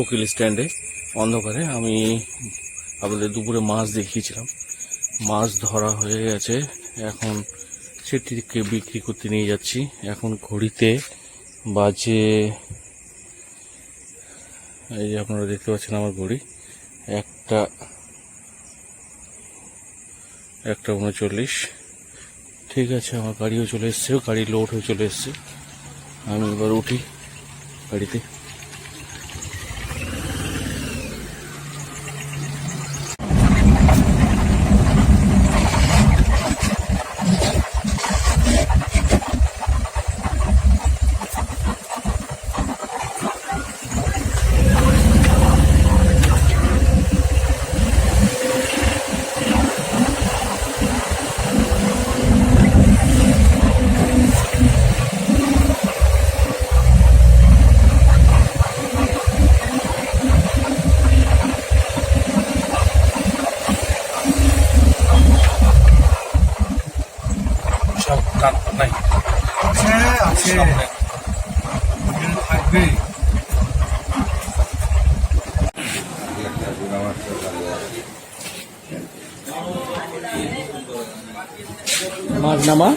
কোকিল স্ট্যান্ডে, অন্ধকারে আমি আপনাদের দুপুরে মাছ দেখিয়েছিলাম। মাছ ধরা হয়ে গেছে, এখন সেটিকে বিক্রি করতে নিয়ে যাচ্ছি। এখন ঘড়িতে বাজে, এই যে আপনারা দেখতে পাচ্ছেন আমার ঘড়ি, একটা একটা উনচল্লিশ। ঠিক আছে, আমার গাড়িও চলে এসছে, গাড়ি লোড হয়ে চলে এসছে। আমি এবার উঠি গাড়িতে। আছে। থাকবে মাছ নামা?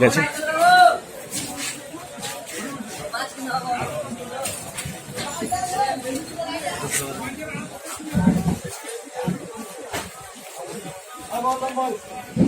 গেছে। যাদুরা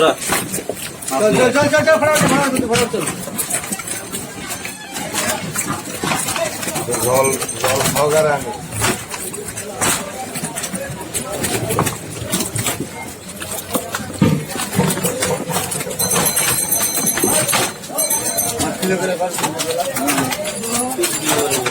চল চল চল চল চল ফটাফট ফটাফট ফটাফট চল জল জল সহকারে আনে ভালো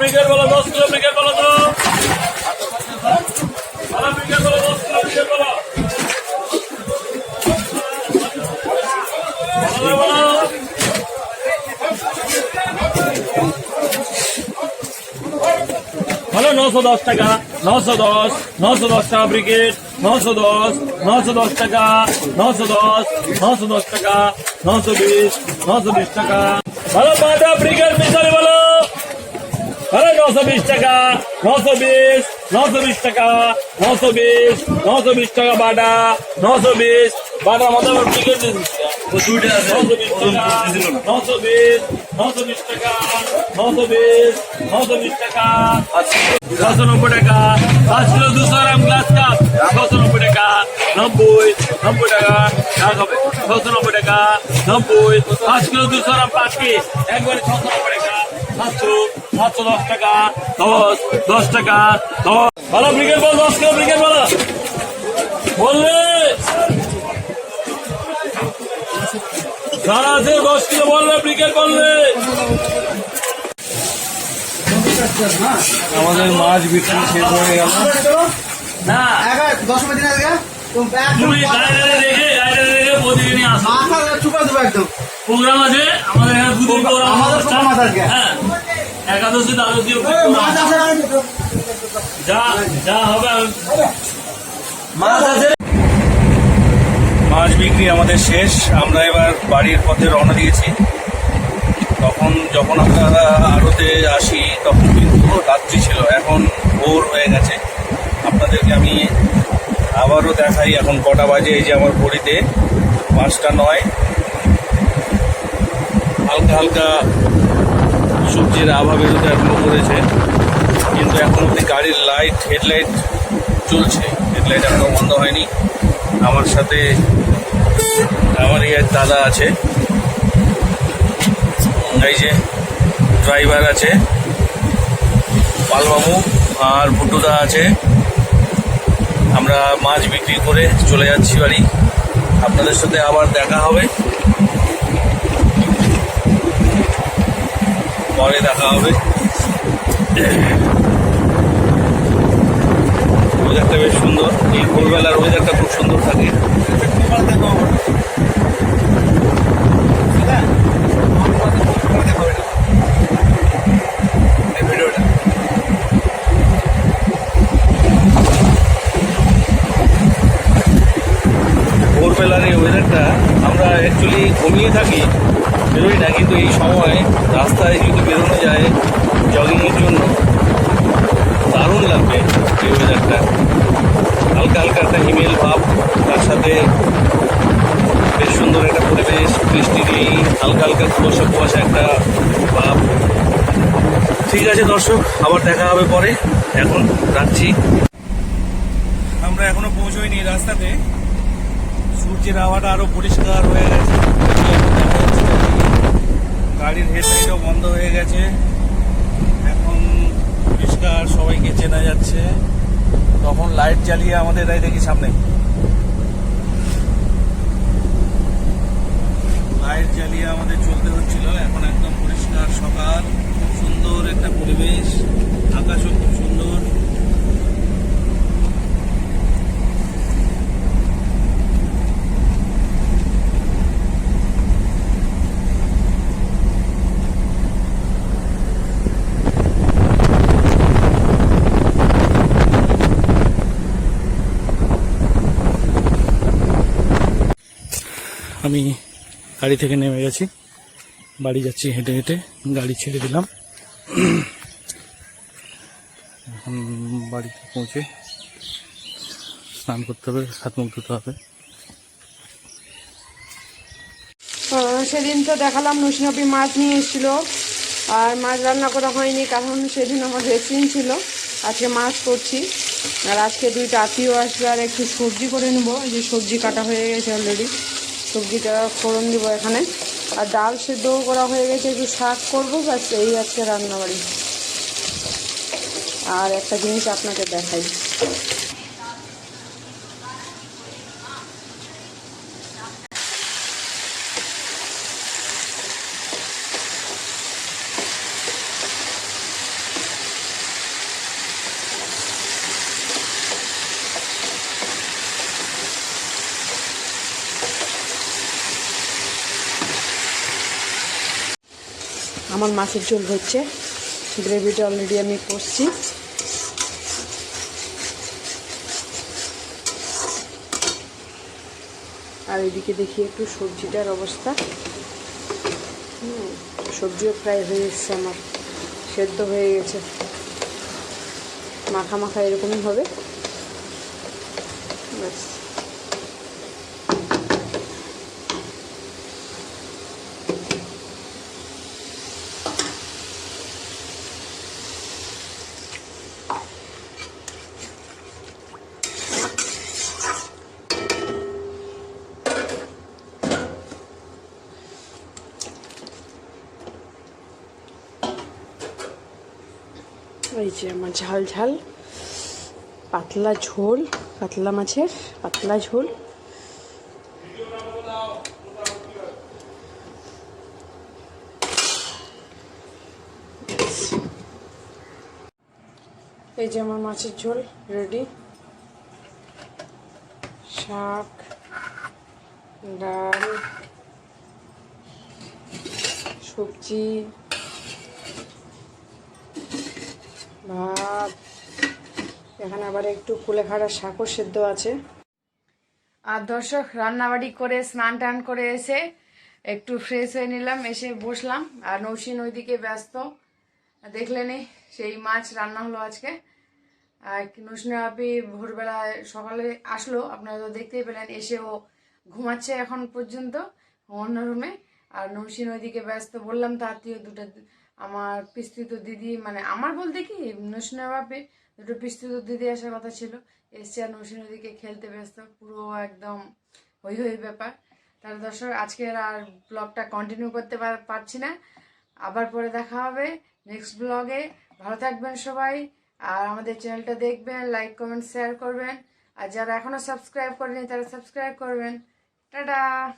ব্রিগেড বলো দশ কিলো বলো নশো দশ টাকা, নশো দশ নশো দশ টাকা ব্রিগেড, নশো দশ নশো দশ টাকা, নশো দশ নশো দশ টাকা, নশো বিশ নশো বিশ টাকা। ভালো বাটা ব্রিগেড মিশালি বলো। আরে নশো বিশ টাকা, নশো বিশ নশো বিশ টাকা, নশো বিশ নশো বিশ টাকা বাটা নশো বিশ বাটার মতো আবার টিকিট নশো বিশ টাকা নশো বিশ নশো বিশ টাকা নশো বিশ নশো বিশ টাকা। ছশো নব্বই টাকা পাঁচ কিলো দুশো গ্রাম গ্লাস কাপ ছশো নব্বই টাকা নব্বই নব্বই টাকা টাকা হবে। ছশো নব্বই টাকা নব্বই পাঁচ কিলো দুশো গ্রাম পাঁচ পিস একবারে ছশো নব্বই টাকা সাতশো সাতশো দশ টাকা দশ দশ টাকা দশ। ভালো ব্রিগেড বল দশ কিলো ব্রিগেড বলো। বললে সারা আছে দশ কিলো বললে ব্রিগেড বললে আমাদের মাছ বিক্রি শেষ হয়ে গেল। না। দশ মিনিট আগে রেখে রেখে প্রতিদিনই আসো। মাথা দেবো একদম। প্রোগ্রাম আছে আমাদের এখানে দুদিন প্রোগ্রাম হ্যাঁ একাদশী দ্বাদশী মাছ যা যা হবে মাছ আছে। মাছ বিক্রি আমাদের শেষ। আমরা এবার বাড়ির পথে রওনা দিয়েছি। তখন যখন আমরা আড়তে আসি, তখন কিন্তু রাত্রি ছিল। এখন ভোর হয়ে গেছে। আপনাদেরকে আমি আবারও দেখাই, এখন কটা বাজে এই যে আমার ঘড়িতে। পাঁচটা নয়। হালকা হালকা সূর্যের আভা বেরোতে এখনও করেছে। কিন্তু এখন অব্দি গাড়ির লাইট হেডলাইট চলছে। হেডলাইট এখনও বন্ধ হয়নি। আমার সাথে আমার এক দাদা আছে। এই যে ড্রাইভার আছে। পালবাবু আর ভুট্টুদা আছে। আমরা মাছ বিক্রি করে চলে যাচ্ছি বাড়ি। আপনাদের সাথে আবার দেখা হবে। পরে দেখা হবে। ওয়েদারটা বেশ সুন্দর। এই ভোরবেলার ওয়েদারটা খুব সুন্দর থাকে ভিডিওটা ভোরবেলার এই ওয়েদারটা আমরা অ্যাকচুয়ালি ঘুমিয়ে থাকি বেরোই না কিন্তু এই সময় রাস্তায় যদি বেরোনো যায় জগিংয়ের জন্য দারুণ লাগবে এই ওয়েদারটা হালকা হালকা একটা হিমেল ভাব তার সাথে বেশ সুন্দর একটা পরিবেশ বৃষ্টি নেই হালকা হালকা কুয়াশা কুয়াশা একটা ভাব ঠিক আছে দর্শক, আবার দেখা হবে পরে। এখন রাখছি। আমরা এখনও পৌঁছইনি রাস্তাতে। সূর্যের হাওয়াটা আরও পরিষ্কার হয়ে গেছে। গাড়ির হেডলাইটও বন্ধ হয়ে গেছে। এখন পরিষ্কার, সবাইকে চেনা যাচ্ছে। তখন লাইট জ্বালিয়ে আমাদের এই দেখি সামনে। লাইট জ্বালিয়ে আমাদের চলতে হচ্ছিল এখন একদম পরিষ্কার সকাল খুব সুন্দর একটা পরিবেশ আকাশও খুব সুন্দর আমি গাড়ি থেকে নেমে গেছি। বাড়ি যাচ্ছি হেঁটে হেঁটে, গাড়ি ছেড়ে দিলাম। এখন বাড়িতে পৌঁছে স্নান করতে হবে, হাত মুখ ধুতে হবে। সেদিন তো দেখালাম নসিনবী মাছ নিয়ে এসেছিল। আর মাছ রান্না করা হয়নি, কারণ সেদিন আমার রেসিং ছিল। আজকে মাছ করছি। আর আজকে দুইটা আত্মীয় আসবে, আর একটু সবজি করে নেব। যে সবজি কাটা হয়ে গেছে অলরেডি সবজিটা ফোড়ন দিব এখানে। আর ডাল সেদ্ধও করা হয়ে গেছে, একটু শাক করব, ব্যাস এই আজকে রান্নাবাড়ি। আর একটা জিনিস আপনাকে দেখাই। আমার মাছের ঝোল হচ্ছে। গ্রেভিটা অলরেডি আমি করছি। আর এদিকে দেখি একটু সবজিটার অবস্থা। সবজিও প্রায় হয়ে এসছে আমার। সেদ্ধ হয়ে গেছে। মাখা মাখা এরকমই হবে। ব্যাস। এই যে আমার ঝাল ঝাল, পাতলা ঝোল কাতলা মাছের পাতলা ঝোল। এই যে আমার মাছের ঝোল রেডি শাক, ডাল, সবজি ভাত। এখানে আবার একটু কুলেখাড়া শাকও সেদ্ধ আছে। আর দর্শক, রান্নাবাড়ি করে, স্নান টান করে এসে একটু ফ্রেশ হয়ে নিলাম, এসে বসলাম। আর নৌসিন ওইদিকে ব্যস্ত। দেখলেনি সেই মাছ রান্না হলো আজকে। আর নৌসিনা আপি ভোরবেলায় সকালে আসলো। আপনারা তো দেখতেই পেলেন, এসেও ঘুমাচ্ছে এখন পর্যন্ত অন্য রুমে। আর নৌসিন ওইদিকে ব্যস্ত, বললাম, তো আত্মীয় দুটো আমার পিস্তুত দিদি মানে আমার বলতে কি, নৌসিনা বাপি দুটো পিস্তুত দিদি আসার কথা ছিল। এসছে আর নৌসিন ওইদিকে খেলতে ব্যস্ত, পুরো একদম হই হই ব্যাপার। তাহলে দর্শক, আজকের আর ব্লগটা কন্টিনিউ করতে পার- পারছি না। আবার পরে দেখা হবে নেক্সট ব্লগে ভালো থাকবেন সবাই, আর আমাদের চ্যানেলটা দেখবেন লাইক কমেন্ট শেয়ার করবেন। আর যারা এখনও সাবস্ক্রাইব করেনি, তারা সাবস্ক্রাইব করবেন। টাটা!